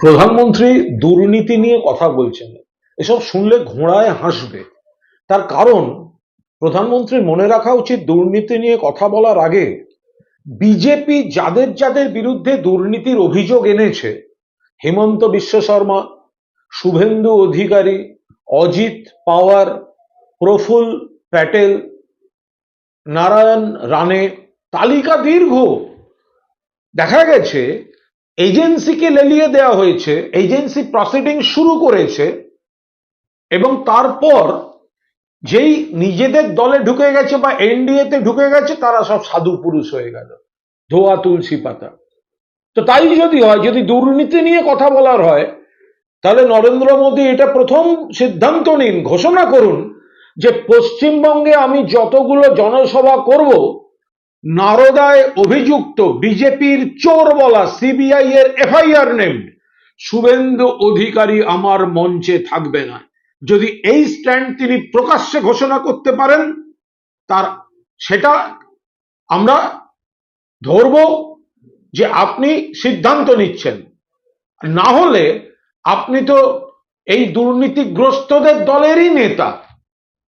প্রধানমন্ত্রী দুর্নীতি নিয়ে কথা বলছেন। এসব শুনলে ঘোড়ায় হাসবে। তার কারণ, প্রধানমন্ত্রী মনে রাখা উচিত দুর্নীতি নিয়ে কথা বলার আগে বিজেপি যাদের যাদের বিরুদ্ধে দুর্নীতির অভিযোগ এনেছে, হেমন্ত বিশ্ব শর্মা, শুভেন্দু অধিকারী, অজিত পাওয়ার, প্রফুল প্যাটেল, নারায়ণ রানে তালিকা দীর্ঘ। দেখা গেছে এজেন্সিকে লেলিয়ে দেওয়া হয়েছে, এজেন্সি প্রসিডিং শুরু করেছে, এবং তারপর যেই নিজেদের দলে ঢুকে গেছে বা এনডিএ তে ঢুকে গেছে, তারা সব সাধু পুরুষ হয়ে গেল, ধোয়া, তুলসী পাতা। তো তাই যদি হয়, যদি দুর্নীতি নিয়ে কথা বলার হয়, তাহলে নরেন্দ্র মোদী এটা প্রথম সিদ্ধান্ত নিন, ঘোষণা করুন যে পশ্চিমবঙ্গে আমি যতগুলো জনসভা করব নারদায় অভিযুক্ত বিজেপির চোর বলা সিবিআই এর এফআইআর নেম শুভেন্দু অধিকারী আমার মঞ্চে থাকবে না। যদি এই স্ট্যান্ড তিনি প্রকাশ্যে ঘোষণা করতে পারেন, তার সেটা আমরা ধরব যে আপনি সিদ্ধান্ত নিচ্ছেন। না হলে আপনি তো এই দুর্নীতিগ্রস্তদের দলেরই নেতা।